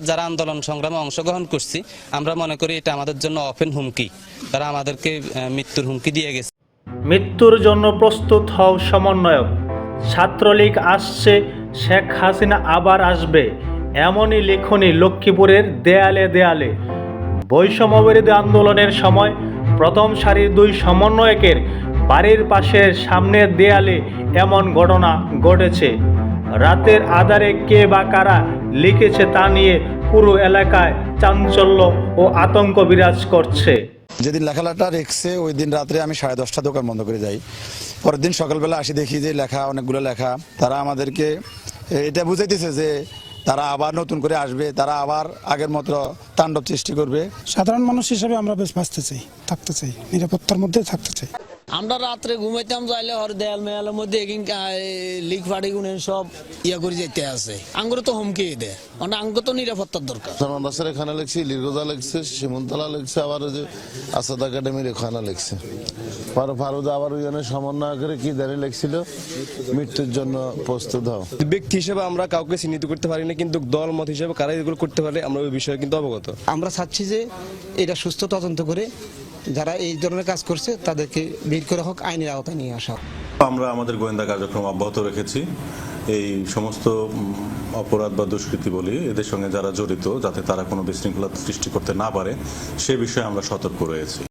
যারা আন্দোলন সংগ্রামে অংশগ্রহণ করছি, আমরা মনে করি এটা আমাদের জন্য ওপেন হুমকি। তারা আমাদেরকে মৃত্যুর হুমকি দিয়ে গেছে। মৃত্যুর জন্য প্রস্তুত হও সমন্বয়ক। ছাত্রলীগ আসছে, শেখ হাসিনা আবার আসবে। এমনই লেখনী লক্ষ্মীপুরের দেয়ালে দেয়ালে। বৈষম্যবিরোধী আন্দোলনের সময় প্রথম সারির দুই সমন্বয়কের বাড়ির পাশের সামনের দেয়ালে এমন ঘটনা ঘটেছে। রাতের আধারে কে বা কারা লিখেছে তা নিয়ে পুরো এলাকায় চাঞ্চল্য ও আতঙ্ক বিরাজ করছে। যেদিন লেখাটা রেখছে ওই দিন রাত্রে আমি সাড়ে দশটা দোকান বন্ধ করে যাই। পরের দিন সকালবেলা আসি দেখি যে লেখা অনেকগুলো লেখা। তারা আমাদেরকে এটা বুঝাইতেছে যে তারা আবার নতুন করে আসবে তারা আবার আগের মতো তাণ্ডব সৃষ্টি করবে। সাধারণ মানুষ হিসেবে আমরা বেশ বাঁচতে চাই থাকতে চাই নিরাপত্তার মধ্যে থাকতে চাই। আমরা রাত্রে ঘুমাইতাম যাইলে হর দেয়াল মেয়ালের মধ্যে এগিন লিক ফাড়ি গুনে সব ইয়া করে যেতে আছে। আঙ্গুর তো হুমকি দেয় মানে আঙ্গ তো নিরাপত্তার দরকার। সালমান বাসার এখানে লিখছি লিরগোজা লিখছে শিমুলতলা লিখছে আবার ওই যে আসাদ একাডেমির ওখানে লিখছে। ফারু ফারুদ আবার ওই জন্য সমন্বয় করে কি দাঁড়িয়ে লিখছিল? মৃত্যুর জন্য প্রস্তুত হও। ব্যক্তি হিসেবে আমরা কাউকে চিহ্নিত করতে পারি না কিন্তু দল মত হিসেবে কারা এগুলো করতে পারে আমরা ওই বিষয়ে কিন্তু অবগত। আমরা চাচ্ছি যে এটা সুস্থ তদন্ত করে যারা এই ধরনের কাজ করছে, তাদেরকে বের করে হোক, আইনের আওতায় নিয়ে আসা। আমরা আমাদের গোয়েন্দা কার্যক্রম অব্যাহত রেখেছি এই সমস্ত অপরাধ বা দুষ্কৃতি বলি, এদের সঙ্গে যারা জড়িত, যাতে তারা কোনো বিশৃঙ্খলা সৃষ্টি করতে না পারে, সে বিষয়ে আমরা সতর্ক রয়েছি